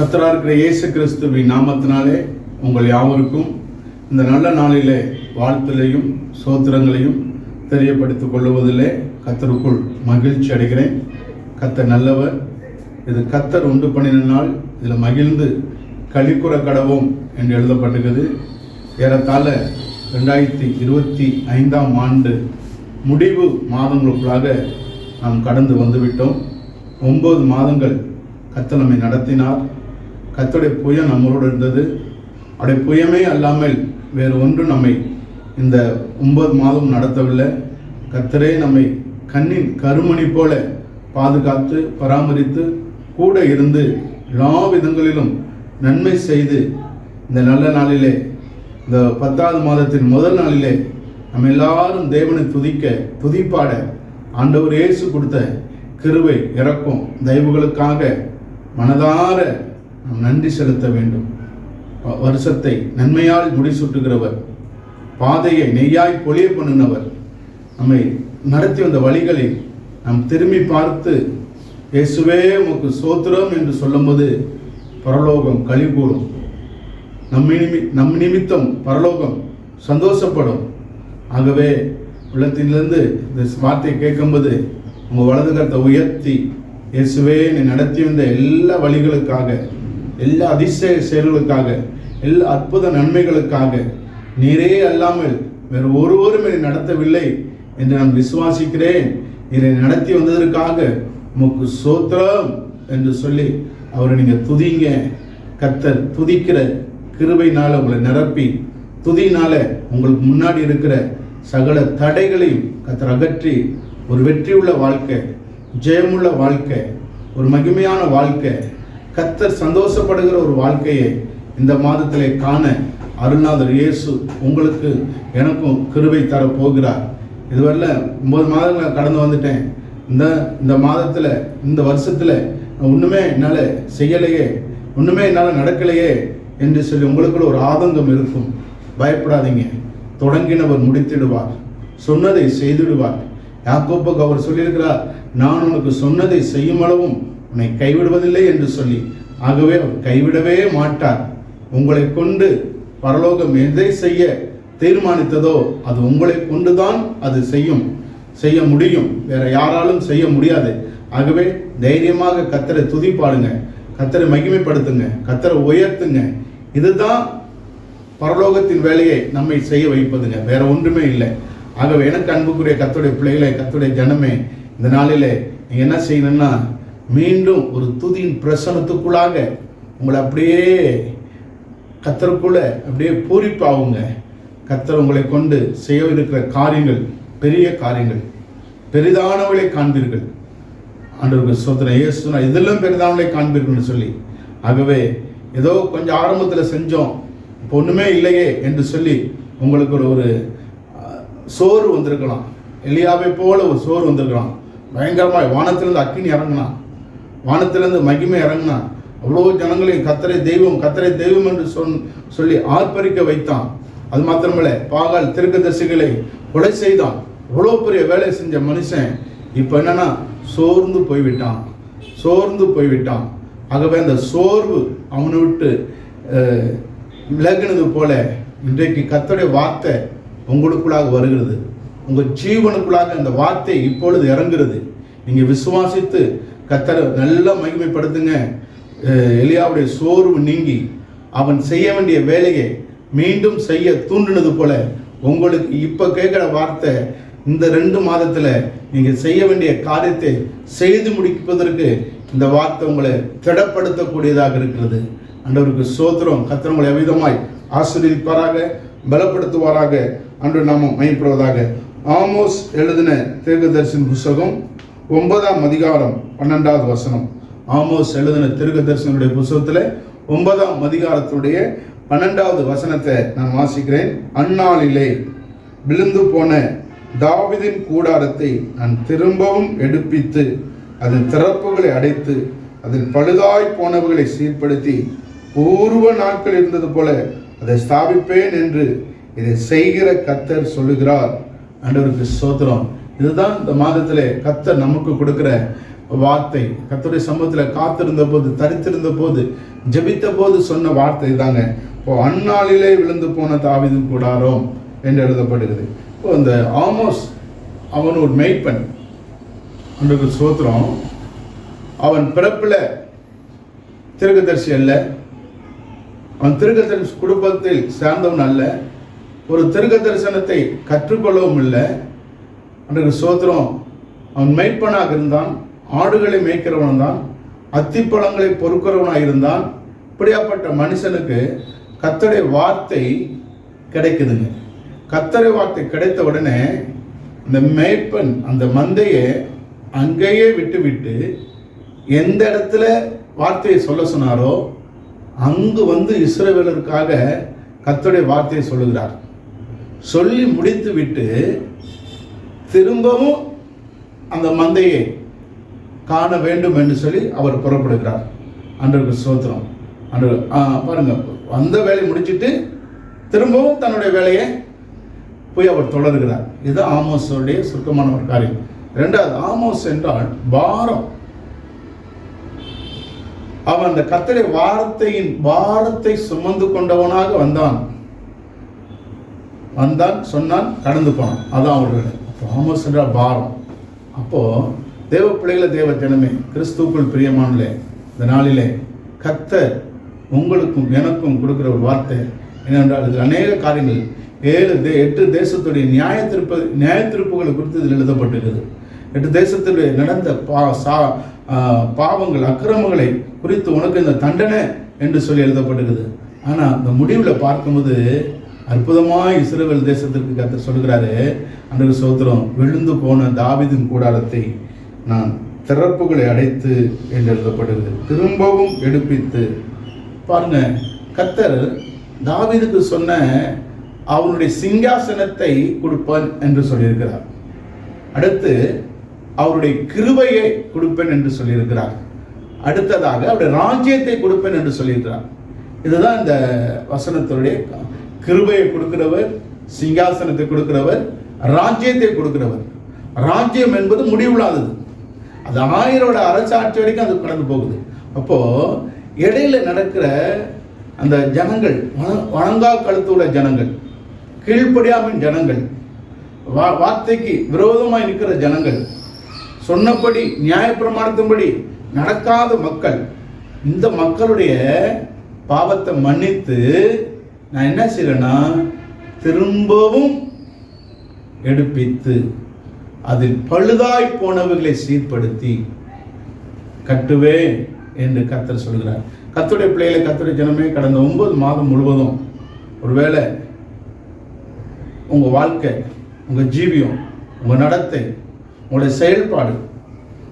கத்தராக இருக்கிற இயேசு கிறிஸ்துவின் நாமத்தினாலே உங்கள் யாவருக்கும் இந்த நல்ல நாளிலே வாழ்த்துலையும் சோத்திரங்களையும் தெரியப்படுத்திக் கொள்ளுவதிலே கத்தருக்குள் மகிழ்ச்சி அடைகிறேன். கத்தர் நல்லவர். இது கத்தர் உண்டு பண்ணின நாள். இதில் மகிழ்ந்து களிக்குற கடவோம் என்று எழுதப்பட்டுகிறது ஏறத்தாழ ரெண்டாயிரத்தி இருபத்தி ஐந்தாம் ஆண்டு முடிவு மாதங்களுக்குள்ளாக நாம் கடந்து வந்துவிட்டோம். ஒன்பது மாதங்கள் கத்தர் நம்மை நடத்தினார். கத்தருடைய புயம் நம்மளோடு இருந்தது. அவருடைய புயமே அல்லாமல் வேறு ஒன்றும் நம்மை இந்த ஒன்பது மாதம் நடத்தவில்லை. கத்தரே நம்மை கண்ணின் கருமணி போல பாதுகாத்து பராமரித்து கூட இருந்து எல்லா விதங்களிலும் நன்மை செய்து இந்த நல்ல நாளிலே இந்த பத்தாவது மாதத்தின் முதல் நாளிலே நம்ம எல்லாரும் தேவனை துதிக்க துதிப்பாட ஆண்டவர் இயேசு கொடுத்த கிருவை இறக்கும். தெய்வங்களுக்காக மனதார நாம் நன்றி செலுத்த வேண்டும். வருஷத்தை நன்மையால் முடிசூட்டுகிறவர் பாதையை நெய்யாய் பொழிய பண்ணினவர் நம்மை நடத்தி வந்த வழிகளை நாம் திரும்பி பார்த்து இயேசுவே உமக்கு சோத்திரம் என்று சொல்லும்போது பரலோகம் களி நம்ம நிமி நம் நிமித்தம் பரலோகம் சந்தோஷப்படும். ஆகவே உள்ளத்திலிருந்து இந்த வார்த்தையை கேட்கும்போது உங்கள் வலது கரத்தை உயர்த்தி இயேசுவே நீ நடத்தி வந்த எல்லா வழிகளுக்காக எல்லா அதிசய செயல்களுக்காக எல்லா அற்புத நன்மைகளுக்காக நீரே அல்லாமல் வேறு ஒருவரும் என்னை நடத்தவில்லை என்று நான் விசுவாசிக்கிறேன். இதை நடத்தி வந்ததற்காக உமக்கு சோத்திரம் என்று சொல்லி அவரை நீங்கள் துதிங்க. கத்தர் துதிக்கிற கிருபையினால உங்களை நிரப்பி துதினால உங்களுக்கு முன்னாடி இருக்கிற சகல தடைகளையும் கத்தர் அகற்றி ஒரு வெற்றியுள்ள வாழ்க்கை ஜெயமுள்ள வாழ்க்கை ஒரு மகிமையான வாழ்க்கை கத்தர் சந்தோஷப்படுகிற ஒரு வாழ்க்கையை இந்த மாதத்திலே காண அருணாதர் இயேசு உங்களுக்கு எனக்கும் கிருபை தர போகிறார் இதுவரையில் ஒன்பது மாதங்களை கடந்து வந்துட்டேன். இந்த இந்த மாதத்தில் இந்த வருஷத்தில் ஒன்றுமே என்னால் செய்யலையே ஒன்றுமே என்னால் நடக்கலையே என்று சொல்லி உங்களுக்குள்ள ஒரு ஆதங்கம் இருக்கும். பயப்படாதீங்க. தொடங்கினவர் முடித்திடுவார். சொன்னதை செய்திடுவார். யாக்கோப்புக்கு அவர் சொல்லியிருக்கிறார் நான் உனக்கு சொன்னதை செய்யும் அளவும் உன்னை கைவிடுவதில்லை என்று சொல்லி. ஆகவே அவர் கைவிடவே மாட்டார் உங்களை கொண்டு பரலோகம் எதை செய்ய தீர்மானித்ததோ அது உங்களை கொண்டுதான் அது செய்யும். செய்ய முடியும். வேற யாராலும் செய்ய முடியாது. ஆகவே தைரியமாக கத்தரை துதிப்பாடுங்க கத்தரை மகிமைப்படுத்துங்க. கத்தரை உயர்த்துங்க. இதுதான் பரலோகத்தின் வேலையை நம்மை செய்ய வைப்பதுங்க. வேற ஒன்றுமே இல்லை. ஆகவே எனக்கு அன்புக்குரிய கத்துடைய பிள்ளைகளே கத்துடைய ஜனமே இந்த நாளிலே நீங்க என்ன செய்யணும்னா மீண்டும் ஒரு துதியின் பிரசனத்துக்குள்ளாக உங்களை அப்படியே கத்தருக்குள்ள அப்படியே பூரிப்பாகுங்க. கத்தர் உங்களை கொண்டு செய்ய இருக்கிற காரியங்கள் பெரிய காரியங்கள். பெரிதானவளை காண்பீர்கள். ஆண்டவருக்கு சோதனை இயேசுனா இதெல்லாம் பெரிதானவளை காண்பீர்கள்னு சொல்லி. ஆகவே ஏதோ கொஞ்சம் ஆரம்பத்தில் செஞ்சோம். இப்போ ஒன்றுமே இல்லையே என்று சொல்லி உங்களுக்கு ஒரு ஒரு சோறு வந்திருக்கலாம். எளியாவை போல ஒரு சோறு வந்திருக்கலாம். பயங்கரமாக வானத்திலிருந்து அக்கினி இறங்கினான். வானத்திலிருந்து மகிமை இறங்கினான் அவ்வளோ ஜனங்களையும் கத்தரை தெய்வம் கத்தரை தெய்வம் என்று சொன் சொல்லி ஆர்ப்பரிக்க வைத்தான். அது மாத்திரமல்ல பாகால் திருக்கதர்சிகளை கொலை செய்தான். அவ்வளோ பெரிய வேலை செஞ்ச மனுஷன் இப்போ என்னன்னா சோர்ந்து போய்விட்டான். சோர்ந்து போய்விட்டான். ஆகவே அந்த சோர்வு அவனை விட்டு விலகினது போல இன்றைக்கு கத்தருடைய வார்த்தை உங்களுக்குள்ளாக வருகிறது. உங்கள் ஜீவனுக்குள்ளாக அந்த வார்த்தை இப்பொழுது இறங்குறது நீங்கள் விசுவாசித்து கத்தரை நல்லா மகிமைப்படுத்துங்க. எலியாவுடைய சோர்வு நீங்கி அவன் செய்ய வேண்டிய வேலையை மீண்டும் செய்ய தூண்டினது போல உங்களுக்கு இப்போ கேட்குற வார்த்தை இந்த ரெண்டு மாதத்தில் நீங்கள் செய்ய வேண்டிய காரியத்தை செய்து முடிப்பதற்கு இந்த வார்த்தை உங்களை திடப்படுத்தக்கூடியதாக இருக்கிறது. அன்றவருக்கு சோத்திரம் கத்திரங்களை உங்களை எவ்விதமாய் பலப்படுத்துவாராக. அன்று நாம மயப்படுவதாக. ஆமோஸ் எழுதின தீர்க்கதரிசன புஸ்தகம் ஒன்பதாம் அதிகாரம் பன்னெண்டாவது வசனம். ஆமோஸ் எழுதின தீர்க்கதரிசனுடைய புஸ்தகத்தில் ஒன்பதாம் அதிகாரத்துடைய பன்னெண்டாவது வசனத்தை நான் வாசிக்கிறேன். அந்நாளிலே விழுந்து போன தாவிதின் கூடாரத்தை நான் திரும்பவும் எடுப்பித்து அதன் திறப்புகளை அடைத்து அதன் பழுதாய் போனவர்களை சீர்படுத்தி பூர்வ நாட்கள் இருந்தது போல அதை ஸ்தாபிப்பேன் என்று இதை செய்கிற கத்தர் சொல்லுகிறார். அன்றவருக்கு சோதரம் இதுதான் இந்த மாதத்திலே கத்தர் நமக்கு கொடுக்குற வார்த்தை. கத்தருடைய சமூகத்தில் காத்திருந்த போது தரித்திருந்த போது ஜபித்த போது சொன்ன வார்த்தை தாங்க இப்போ அந்நாளிலே விழுந்து போன தாவிதும் கூடாரோ என்று எழுதப்படுகிறது. இப்போ இந்த ஆமோஸ் அவன் ஒரு மெய்ப்பன் அன்றைக்கு சோத்திரம். அவன் பிறப்பில் திருக்கதரிசி அல்ல. அவன் திருக்கதரிசி குடும்பத்தில் சேர்ந்தவன் அல்ல. ஒரு திருக்க தரிசனத்தை கற்றுக்கொள்ளவும் இல்லை. அன்றைக்கு சோத்திரம் அவன் மெய்ப்பனாக இருந்தான் ஆடுகளை மேய்க்கிறவன் தான் அத்திப்பழங்களை பொறுக்கிறவனாக இருந்தான். இப்படியாப்பட்ட மனுஷனுக்கு கத்தடை வார்த்தை கிடைக்குதுங்க. கத்தரை வார்த்தை கிடைத்த உடனே இந்த மேய்ப்பன் அந்த மந்தையை அங்கேயே விட்டு விட்டு எந்த இடத்துல வார்த்தையை சொல்ல சொன்னாரோ அங்கு வந்து இஸ்ரவேலருக்காக கத்தருடைய வார்த்தையை சொல்லுகிறார். சொல்லி முடித்து விட்டு திரும்பவும் அந்த மந்தையை காண வேண்டும் என்று சொல்லி அவர் புறப்படுகிறார். அன்றைக்கு சோத்திரம். அன்று ஆ, பாருங்க அந்த வேலையை முடிச்சுட்டு திரும்பவும் தன்னுடைய வேலையை போய் அவர் தொடர்கிறார். இது ஆமோசோடைய சுருக்கமான ஒரு காரியம். ரெண்டாவது ஆமோஸ் என்றால் பாரம். அவன் அந்த கத்தரை வார்த்தையின் பாரத்தை சுமந்து கொண்டவனாக வந்தான். வந்தான் சொன்னான் கடந்து போனான். அதான் அவர்கள் அப்போ என்றால் பாரம் அப்போது தேவ பிள்ளைகளை தேவ ஜனமே கிறிஸ்துக்குள் பிரியமானலே இந்த நாளிலே கத்தர் உங்களுக்கும் எனக்கும் கொடுக்குற ஒரு வார்த்தை என்னென்றால் இதில் அநேக காரியங்கள் ஏழு தே எட்டு தேசத்துடைய நியாய திருப்ப நியாய திருப்புகளை குறித்து இதில் எழுதப்பட்டிருக்குது எட்டு தேசத்துடைய நடந்த பா சா பாவங்கள் அக்கிரமங்களை குறித்து உனக்கு இந்த தண்டனை என்று சொல்லி எழுதப்பட்டிருக்குது ஆனால் இந்த முடிவில் பார்க்கும்போது அற்புதமாக இஸ்ரேல் தேசத்திற்கு கத்தர் சொல்கிறாரு அன்றைக்கு சோத்திரம் விழுந்து போன தாவிதின் கூடாரத்தை நான் திறப்புகளை அடைத்து என்று எழுதப்படுகிறது. திரும்பவும் எடுப்பித்து பாருங்க கத்தர் தாவிதுக்கு சொன்ன அவனுடைய சிங்காசனத்தை கொடுப்பான் என்று சொல்லியிருக்கிறார். அடுத்து அவருடைய கிருபையை கொடுப்பேன் என்று சொல்லியிருக்கிறார். அடுத்ததாக அவருடைய ராஜ்யத்தை கொடுப்பேன் என்று சொல்லியிருக்கிறார். இதுதான் இந்த வசனத்துடைய கிருபையை கொடுக்கிறவர் சிங்காசனத்தை கொடுக்கிறவர் ராஜ்யத்தை கொடுக்கிறவர். ராஜ்யம் என்பது முடிவில்லாதது அது ஆயிரோட அரசாட்சி வரைக்கும் அது கடந்து போகுது. அப்போ இடையில நடக்கிற அந்த ஜனங்கள் வணங்கா கழுத்து உள்ள ஜனங்கள் கீழ்ப்படியாமல் ஜனங்கள் வா வார்த்தைக்கு விரோதமாய் நிற்கிற ஜனங்கள் சொன்னபடி நியாயப்பிரமாணத்தின்படி நடக்காத மக்கள் இந்த மக்களுடைய பாவத்தை மன்னித்து நான் என்ன செய்யறேன்னா திரும்பவும் எடுப்பித்து அதில் பழுதாய் போனவைகளை சீர்படுத்தி கட்டுவேன் என்று கத்தர் சொல்கிறார். கத்துடைய பிள்ளைகளை கத்துடைய ஜனமே கடந்த ஒன்பது மாதம் முழுவதும் ஒருவேளை உங்கள் வாழ்க்கை உங்கள் ஜீவியம் உங்கள் நடத்தை உங்களுடைய செயல்பாடு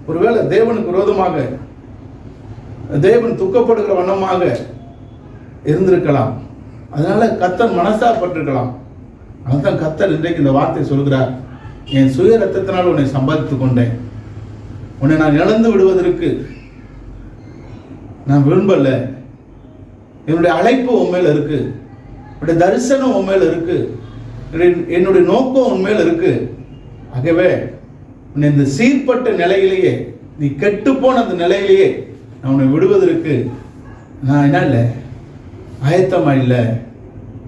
ஒருவேளை தேவனுக்கு விரோதமாக தேவன் துக்கப்படுகிற வண்ணமாக இருந்திருக்கலாம். அதனால கத்தர் மனசாப்பட்டிருக்கலாம். அதனால தான் கத்தர் இன்றைக்கு இந்த வார்த்தை சொல்கிறார். என் சுய ரத்தத்தினால் உன்னை சம்பாதித்து கொண்டேன். உன்னை நான் இழந்து விடுவதற்கு நான் விரும்பல. என்னுடைய அழைப்பு உண்மையில் இருக்கு. என்னுடைய தரிசனம் உண்மையில் இருக்கு. என்னுடைய- நோக்கம் உண்மையில் இருக்கு. ஆகவே உன்னை இந்த சீர்பட்ட நிலையிலேயே நீ கெட்டுப்போன அந்த நிலையிலேயே நான் உன்னை விடுவதற்கு நான் என்ன இல்லை? ஆயத்தமாக இல்லை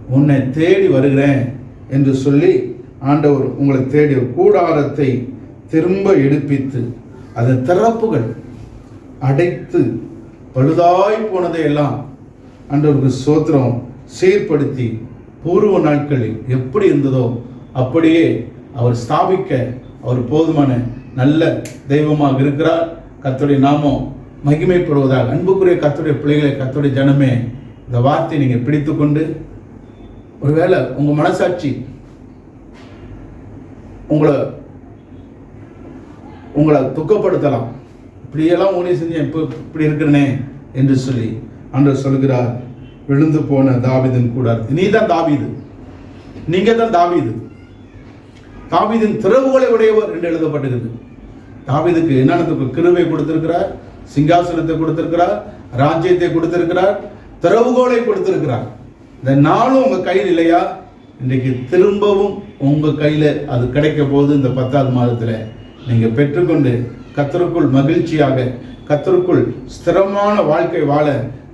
உன்னை தேடி வருகிறேன் என்று சொல்லி ஆண்டவர் உங்களை தேடி கூடாரத்தை திரும்ப எடுப்பித்து அதன் திறப்புகள் அடைத்து பழுதாய் போனதை எல்லாம் ஆண்டவருக்கு சோத்திரம் சீர்படுத்தி பூர்வ நாட்களில் எப்படி இருந்ததோ அப்படியே அவர் ஸ்தாபிக்க அவர் போதுமான நல்ல தெய்வமாக இருக்கிறார். கத்துடைய நாமம் மகிமைப்படுவதாக அன்புக்குரிய கத்துடைய பிள்ளைகளை கத்துடைய ஜனமே இந்த வார்த்தையை நீங்கள் பிடித்துக்கொண்டு ஒருவேளை உங்கள் மனசாட்சி உங்களை உங்களை துக்கப்படுத்தலாம். இப்படியெல்லாம் ஊழியம் செஞ்சேன் இப்போ இப்படி இருக்கிறனே என்று சொல்லி அன்று சொல்கிறார் விழுந்து போன தாவிதன் கூடார். நீ தான் தாவிது. நீங்க தான் தாவிது. தாவிதின் திறவுகளை உடையவர் என்று எழுதப்பட்டிருக்கு தாவிதுக்கு என்னென்ன கிருவை கொடுத்திருக்கிறார் சிங்காசனத்தை கொடுத்திருக்கிறார் ராஜ்யத்தை கொடுத்திருக்கிறார் திறவுகோலை கொடுத்துருக்கிறார். இந்த நாளும் உங்கள் கையில் இல்லையா? இன்றைக்கு திரும்பவும் உங்கள் கையில் அது கிடைக்க போகுது இந்த பத்தாவது மாதத்தில். நீங்கள் பெற்றுக்கொண்டு கத்தருக்குள் மகிழ்ச்சியாக கத்தருக்குள் ஸ்திரமான வாழ்க்கை வாழ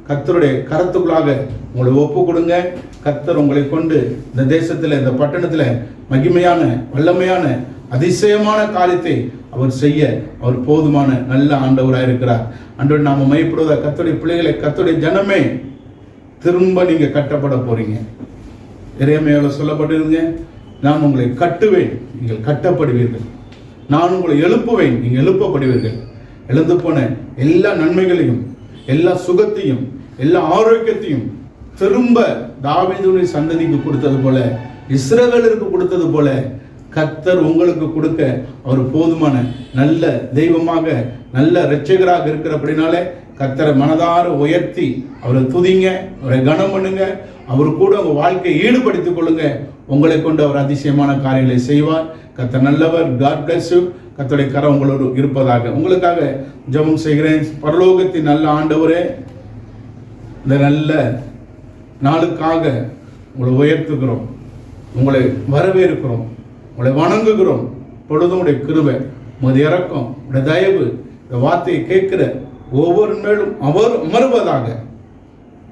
கத்தருடைய கரத்துக்குள்ளாக உங்களை ஒப்பு கொடுங்க கத்தர் உங்களை கொண்டு இந்த தேசத்தில் இந்த பட்டணத்தில் மகிமையான வல்லமையான அதிசயமான காரியத்தை அவர் செய்ய அவர் போதுமான நல்ல ஆண்டவராக இருக்கிறார் அன்றோடு நாம மையப்படுவதாக கத்தருடைய பிள்ளைகளை கத்தருடைய ஜனமே திரும்ப நீங்க கட்டப்பட போறீங்க. இறைமையாவில் சொல்லப்பட்டிருங்க நான் உங்களை கட்டுவேன். நீங்கள் கட்டப்படுவீர்கள். நான் உங்களை எழுப்புவேன். நீங்கள் எழுப்பப்படுவீர்கள். எழுந்து போன எல்லா நன்மைகளையும் எல்லா சுகத்தையும் எல்லா ஆரோக்கியத்தையும் திரும்ப தாவீதுடைய சந்ததிக்கு கொடுத்தது போல இஸ்ரவேலருக்கு கொடுத்தது போல கத்தர் உங்களுக்கு கொடுக்க அவர் போதுமான நல்ல தெய்வமாக நல்ல இரட்சகராக இருக்கிறபடினாலே கத்தரை மனதார உயர்த்தி அவரை துதிங்க அவரை கனம் பண்ணுங்க. அவர் கூட உங்கள் வாழ்க்கையை ஈடுபடுத்திக் கொள்ளுங்க. உங்களை கொண்டு அவர் அதிசயமான காரியங்களை செய்வார். கத்தர் நல்லவர். காட் பிளஸ் யூ கரம் உங்களோடு இருப்பதாக. உங்களுக்காக ஜெபம் செய்கிறேன். பரலோகத்தின் நல்ல ஆண்டவரே இந்த நல்ல நாளுக்காக உங்களை உயர்த்துக்கிறோம் உங்களை வரவேற்கிறோம். உங்களை வணங்குகிறோம். பொழுதும் உடைய கிருபை உமது இறக்கம் உடைய தயவு இந்த வார்த்தையை கேட்கிற ஒவ்வொரு மேலும் அவர் அமர்வதாக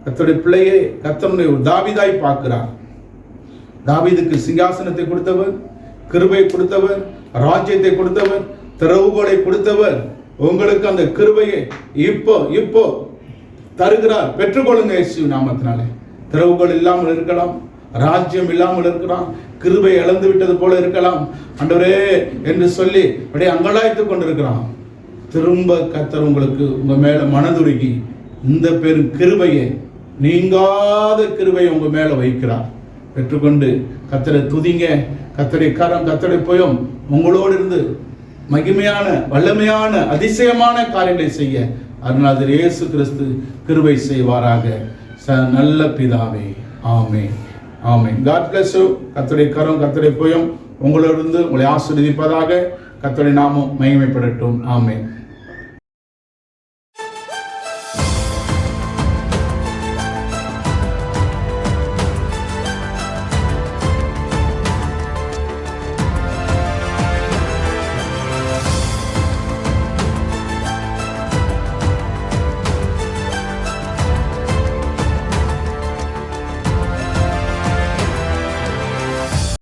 கத்தருடைய பிள்ளையை கத்தனுடைய தாவிதாய் பார்க்கிறார். தாவிதுக்கு சிங்காசனத்தை கொடுத்தவர் கிருபை கொடுத்தவர் ராஜ்யத்தை கொடுத்தவர் திறவுகோலை கொடுத்தவர். உங்களுக்கு அந்த கிருபையை இப்போ இப்போ தருகிறார். பெற்றுக்கொள்ளுங்க இயேசு நாமத்தினாலே. திறவுகோல் இல்லாமல் இருக்கலாம் ராஜ்யம் இல்லாமல் இருக்கலாம் கிருபை இழந்து விட்டது போல இருக்கலாம். அண்டவரே என்று சொல்லி அப்படியே அங்கலாய்த்து கொண்டிருக்கிறான். திரும்ப கத்தர் உங்களுக்கு உங்கள் மேலே மனதுருகி இந்த பெரும் கிருபையை நீங்காத கிருபையை உங்கள் மேலே வைக்கிறார். பெற்றுக்கொண்டு கத்தரை துதிங்க கத்தரை கரம் கத்தரை போயும் உங்களோடு இருந்து மகிமையான வல்லமையான அதிசயமான காரியங்களை செய்ய அருணாதர் இயேசு கிறிஸ்து கிருபை செய்வாராக. ச நல்ல பிதாவே ஆமே ஆமே காட் பிளஸ் யூ கத்தரை கரம் கத்தரை போயும் உங்களோடு இருந்து உங்களை ஆசீர்வதிப்பதாக கத்தரை நாமும் மகிமைப்படட்டும். ஆமே